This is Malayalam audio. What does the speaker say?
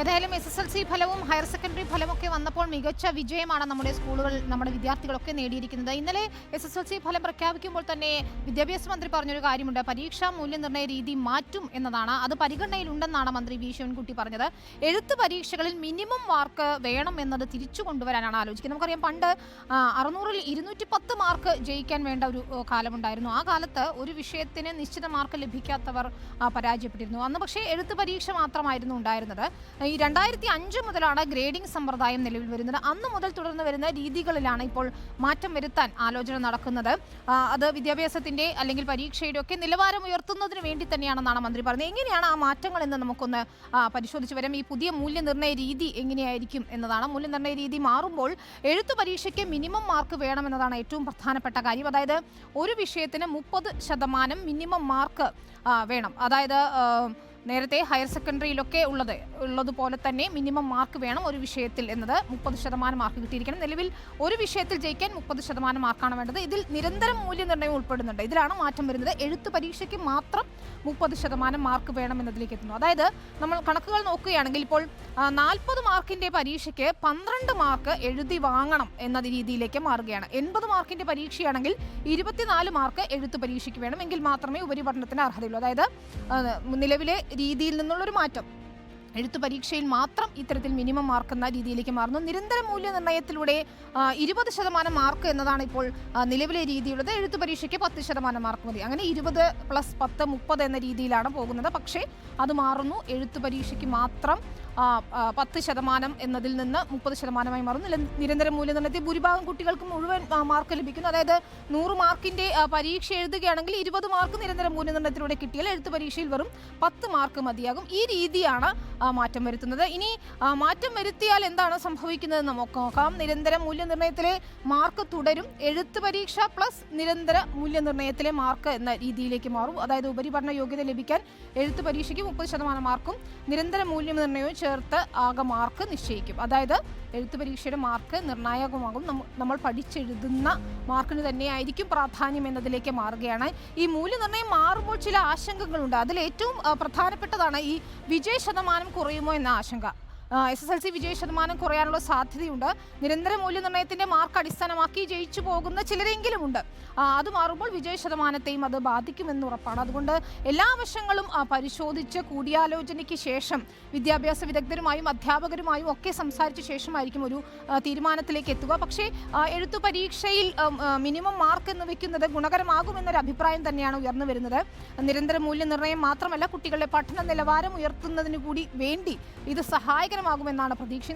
ഏതായാലും എസ് എസ് എൽ സി ഫലവും ഹയർ സെക്കൻഡറി ഫലമൊക്കെ വന്നപ്പോൾ മികച്ച വിജയമാണ് നമ്മുടെ സ്കൂളുകൾ നമ്മുടെ വിദ്യാർത്ഥികളൊക്കെ നേടിയിരിക്കുന്നത്. ഇന്നലെ എസ് എസ് എൽ സി ഫലം പ്രഖ്യാപിക്കുമ്പോൾ തന്നെ വിദ്യാഭ്യാസ മന്ത്രി പറഞ്ഞൊരു കാര്യമുണ്ട്. പരീക്ഷാ മൂല്യനിർണയ രീതി മാറ്റും എന്നതാണ്. അത് പരിഗണനയിലുണ്ടെന്നാണ് മന്ത്രി വി. ശിവൻകുട്ടി പറഞ്ഞത്. എഴുത്ത് പരീക്ഷകളിൽ മിനിമം മാർക്ക് വേണം എന്നത് തിരിച്ചു കൊണ്ടുവരാനാണ് ആലോചിക്കുന്നത്. നമുക്കറിയാം പണ്ട് അറുന്നൂറിൽ ഇരുന്നൂറ്റി പത്ത് മാർക്ക് ജയിക്കാൻ വേണ്ട ഒരു കാലമുണ്ടായിരുന്നു. ആ കാലത്ത് ഒരു വിഷയത്തിന് നിശ്ചിത മാർക്ക് ലഭിക്കാത്തവർ പരാജയപ്പെട്ടിരുന്നു. അന്ന് പക്ഷേ എഴുത്ത് പരീക്ഷ മാത്രമായിരുന്നു ഉണ്ടായിരുന്നത്. ഈ രണ്ടായിരത്തി അഞ്ച് മുതലാണ് ഗ്രേഡിംഗ് സമ്പ്രദായം നിലവിൽ വരുന്നത്. അന്ന് മുതൽ തുടർന്ന് വരുന്ന രീതികളിലാണ് ഇപ്പോൾ മാറ്റം വരുത്താൻ ആലോചന നടക്കുന്നത്. അത് വിദ്യാഭ്യാസത്തിന്റെ അല്ലെങ്കിൽ പരീക്ഷയുടെ ഒക്കെ നിലവാരം ഉയർത്തുന്നതിന് വേണ്ടി തന്നെയാണെന്നാണ് മന്ത്രി പറഞ്ഞത്. എങ്ങനെയാണ് ആ മാറ്റങ്ങൾ എന്ന് നമുക്കൊന്ന് പരിശോധിച്ച് വരാം. ഈ പുതിയ മൂല്യനിർണയ രീതി എങ്ങനെയായിരിക്കും എന്നതാണ്. മൂല്യനിർണയ രീതി മാറുമ്പോൾ എഴുത്തു പരീക്ഷയ്ക്ക് മിനിമം മാർക്ക് വേണമെന്നതാണ് ഏറ്റവും പ്രധാനപ്പെട്ട കാര്യം. അതായത് ഒരു വിഷയത്തിന് മുപ്പത് ശതമാനം മിനിമം മാർക്ക് വേണം. അതായത് നേരത്തെ ഹയർ സെക്കൻഡറിയിലൊക്കെ ഉള്ളത് ഉള്ളതുപോലെ തന്നെ മിനിമം മാർക്ക് വേണം ഒരു വിഷയത്തിൽ എന്നത് മുപ്പത് ശതമാനം മാർക്ക് കിട്ടിയിരിക്കണം. നിലവിൽ ഒരു വിഷയത്തിൽ ജയിക്കാൻ മുപ്പത് ശതമാനം മാർക്കാണ് വേണ്ടത്. ഇതിൽ നിരന്തരം മൂല്യനിർണയം ഉൾപ്പെടുന്നുണ്ട്. ഇതിലാണ് മാറ്റം വരുന്നത്. എഴുത്ത് പരീക്ഷയ്ക്ക് മാത്രം മുപ്പത് ശതമാനം മാർക്ക് വേണം എന്നതിലേക്ക് എത്തുന്നു. അതായത് നമ്മൾ കണക്കുകൾ നോക്കുകയാണെങ്കിൽ ഇപ്പോൾ നാൽപ്പത് മാർക്കിന്റെ പരീക്ഷയ്ക്ക് പന്ത്രണ്ട് മാർക്ക് എഴുതി വാങ്ങണം എന്ന രീതിയിലേക്ക് മാറുകയാണ്. എൺപത് മാർക്കിന്റെ പരീക്ഷയാണെങ്കിൽ ഇരുപത്തിനാല് മാർക്ക് എഴുത്ത് പരീക്ഷയ്ക്ക് വേണം. എങ്കിൽ മാത്രമേ ഉപരിപഠനത്തിന് അർഹതയുള്ളൂ. അതായത് നിലവിലെ രീതിയിൽ നിന്നുള്ളൊരു മാറ്റം. എഴുത്തു പരീക്ഷയിൽ മാത്രം ഇത്തരത്തിൽ മിനിമം മാർക്ക് എന്ന രീതിയിലേക്ക് മാറുന്നു. നിരന്തര മൂല്യനിർണയത്തിലൂടെ ഇരുപത് ശതമാനം മാർക്ക് എന്നതാണ് ഇപ്പോൾ നിലവിലെ രീതിയുള്ളത്. എഴുത്തു പരീക്ഷയ്ക്ക് പത്ത് ശതമാനം മാർക്ക് മതി. അങ്ങനെ ഇരുപത് പ്ലസ് പത്ത് മുപ്പത് എന്ന രീതിയിലാണ് പോകുന്നത്. പക്ഷേ അത് മാറുന്നു. എഴുത്തു പരീക്ഷയ്ക്ക് മാത്രം പത്ത് ശതമാനം എന്നതിൽ നിന്ന് മുപ്പത് ശതമാനമായി മാറുന്നു. നിരന്തര മൂല്യനിർണയത്തിൽ ഭൂരിഭാഗം കുട്ടികൾക്ക് മുഴുവൻ മാർക്ക് ലഭിക്കുന്നു. അതായത് നൂറ് മാർക്കിന്റെ പരീക്ഷ എഴുതുകയാണെങ്കിൽ ഇരുപത് മാർക്ക് നിരന്തര മൂല്യനിർണയത്തിലൂടെ കിട്ടിയാൽ എഴുത്ത് പരീക്ഷയിൽ വെറും പത്ത് മാർക്ക് മതിയാകും. ഈ രീതിയാണ് മാറ്റം വരുത്തുന്നത്. ഇനി മാറ്റം വരുത്തിയാൽ എന്താണ് സംഭവിക്കുന്നത് നമുക്ക് നോക്കാം. നിരന്തര മൂല്യനിർണയത്തിലെ മാർക്ക് തുടരും. എഴുത്ത് പരീക്ഷ പ്ലസ് നിരന്തര മൂല്യനിർണയത്തിലെ മാർക്ക് എന്ന രീതിയിലേക്ക് മാറും. അതായത് ഉപരിപഠന യോഗ്യത ലഭിക്കാൻ എഴുത്ത് പരീക്ഷയ്ക്ക് മുപ്പത് ശതമാനം മാർക്കും നിരന്തര മൂല്യനിർണയവും ചേർത്ത് ആകെ മാർക്ക് നിശ്ചയിക്കും. അതായത് എഴുത്ത് പരീക്ഷയുടെ മാർക്ക് നിർണായകമാകും. നമ്മ- നമ്മൾ പഠിച്ചെഴുതുന്ന മാർക്കിന് തന്നെയായിരിക്കും പ്രാധാന്യം എന്നതിലേക്ക് മാറുകയാണ്. ഈ മൂല്യനിർണയം മാറുമ്പോൾ ചില ആശങ്കകളുണ്ട്. അതിൽ ഏറ്റവും പ്രധാനപ്പെട്ടതാണ് ഈ വിജയ ശതമാനം കുറയുമോ എന്ന ആശങ്ക. എസ് എസ് എൽ സി വിജയ ശതമാനം കുറയാനുള്ള സാധ്യതയുണ്ട്. നിരന്തര മൂല്യനിർണയത്തിന്റെ മാർക്ക് അടിസ്ഥാനമാക്കി ജയിച്ചു പോകുന്ന ചിലരെങ്കിലും ഉണ്ട് അത് മാറുമ്പോൾ വിജയ ശതമാനത്തെയും അത് ബാധിക്കുമെന്ന് ഉറപ്പാണ്. അതുകൊണ്ട് എല്ലാ വശങ്ങളും പരിശോധിച്ച് കൂടിയാലോചനയ്ക്ക് ശേഷം വിദ്യാഭ്യാസ വിദഗ്ധരുമായും അധ്യാപകരുമായും ഒക്കെ സംസാരിച്ച ശേഷമായിരിക്കും ഒരു തീരുമാനത്തിലേക്ക് എത്തുക. പക്ഷേ എഴുത്തു പരീക്ഷയിൽ മിനിമം മാർക്ക് എന്ന് വെക്കുന്നത് ഗുണകരമാകുമെന്നൊരു അഭിപ്രായം തന്നെയാണ് ഉയർന്നു വരുന്നത്. നിരന്തര മൂല്യനിർണയം മാത്രമല്ല കുട്ടികളുടെ പഠന നിലവാരം ഉയർത്തുന്നതിന് കൂടി വേണ്ടി ഇത് സഹായകരമാകുമെന്നാണ് തീരുമാനമാകുമെന്നാണ് പ്രതീക്ഷ.